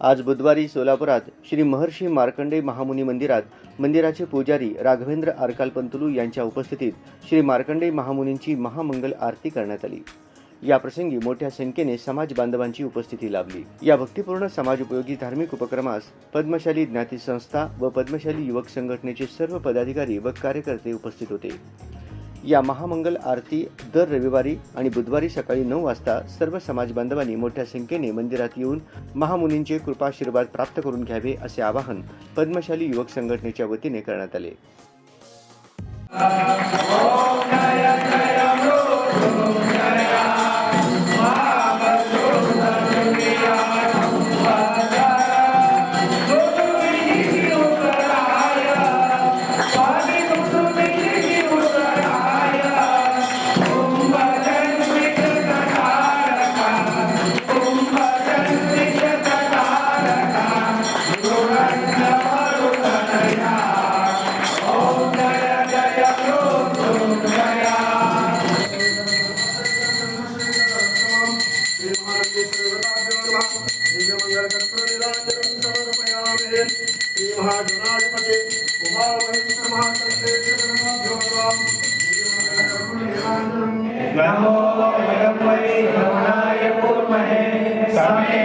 आज बुधवारी सोलापुरात श्री महर्षी मार्कंडे महामुनी मंदिरात मंदिराचे पुजारी राघवेंद्र आरकालपंतुलू यांच्या उपस्थितीत श्री मार्कंडे महामुनींची महामंगल आरती करण्यात आली. या प्रसंगी मोठ्या संख्येने समाज बांधवांची उपस्थिती लाभली. या भक्तिपूर्ण समाज उपयोगी धार्मिक उपक्रमास पद्मशाली ज्ञाती संस्था व पद्मशाली युवक संघटनेचे सर्व पदाधिकारी व कार्यकर्ते उपस्थित होते. या महामंगल आरती दर रविवारी आणि बुधवारी सकाळी नऊ वाजता सर्व समाज बांधवांनी मोठ्या संख्येने मंदिरात येऊन महामुनींचे कृपाशीर्वाद प्राप्त करून घ्यावे असे आवाहन पद्मशाली युवक संघटनेच्या वतीने करण्यात आले. सर्वाभ्यो नमः दिव्यमङ्गलकर्तृनिराजनं समर्पयामहे श्रीमहाजनाधिपते उमामहेश्वरमहाकण्ठे सर्वाभ्यो नमः दिव्यमङ्गलकर्तृनिराजनं नमो यमये रमणाय पूर्महे समे